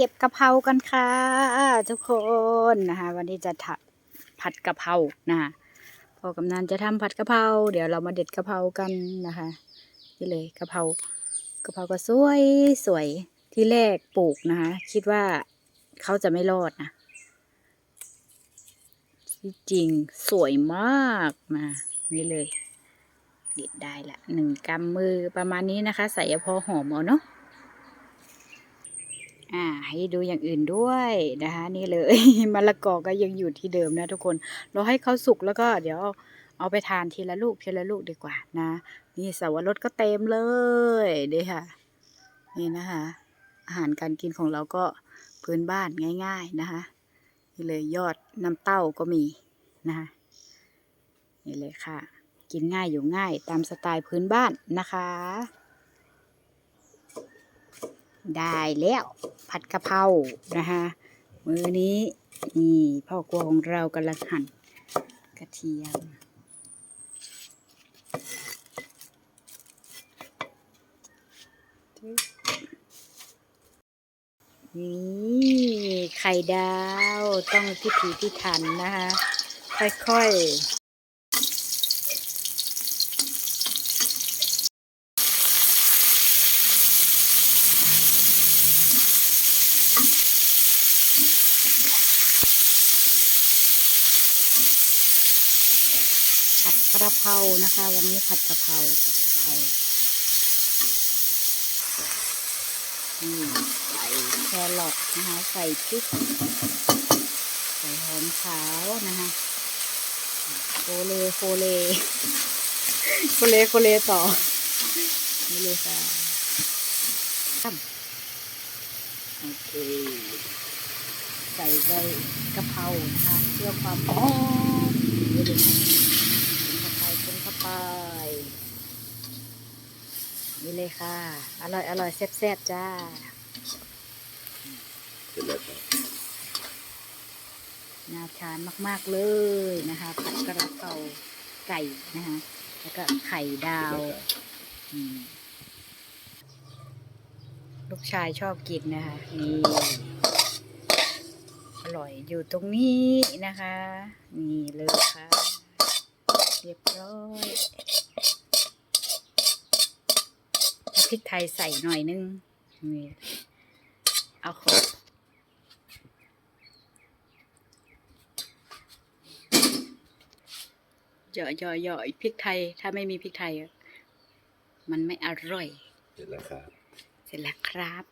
ก็บกะเพรากันค่ะ ทุกคนนะคะ วันนี้จะผัดกะเพรานะคะพอกำนันจะทำผัดกะเพราเดี๋ยวเรามาเด็ดกะเพรากันนะคะนี่เลยกะเพรากะเพราก็สวยสวยที่แรกปลูกนะคะ คิดว่าเขาจะไม่รอดนะที่จริงสวยมากนะนี่เลย เด็ดได้ละหนึ่งกำมือประมาณนี้นะคะ ใส่พอหอมเอาเนาะ อ่า ให้ดูอย่างอื่นด้วยนะคะนี่เลยมะละกอก็ยังอยู่ที่เดิมนะทุกคนเราให้เขาสุกแล้วก็เดี๋ยวเอาไปทานทีละลูกทีละลูกดีกว่านะ นี่สาวรสก็เต็มเลยเด้ค่ะ นี่นะคะ อาหารการกินของเราก็พื้นบ้านง่าย ๆนะคะนี่เลยยอดน้ำเต้าก็มีนะคะนี่เลยค่ะ กินง่ายอยู่ง่ายตามสไตล์พื้นบ้านนะคะ ได้แล้วผัดกะเพรานะคะมือนี้นี่พ่อครัวของเรากำลังหั่นกระเทียมนี่ไข่ดาวต้องพิถีพิถันนะคะค่อยๆ ผัดกระเพรานะคะ วันนี้ผัดกระเพราผัดกระเพรานี่ใส่แครอทนะคะใส่พริกใส่หอมขาวนะคะโคเลโคเลโคเลโคเลต่อนี่เลยค่ะตั้มโอเคใส่ใบกะเพรานะคะเพื่อความหอมนี่เลยค่ะ นเข้าไปนี่เลยค่ะ อร่อยอร่อยแซ่บๆจ้าเสร็จแล้วครับน่าทานมากๆเลยนะคะผัดกระเพราไก่นะคะแล้วก็ไข่ดาวอืมลูกชายชอบกินนะคะนี่อร่อยอยู่ตรงนี้นะคะ นี่เลยค่ะ เรียบร้อยถ้าพริกไทยใส่หน่อยนึงนี่เอาขอเยอะเยอะเยอะพริกไทย ถ้าไม่มีพริกไทยอะมันไม่อร่อย เสร็จแล้วครับ เสร็จแล้วครับ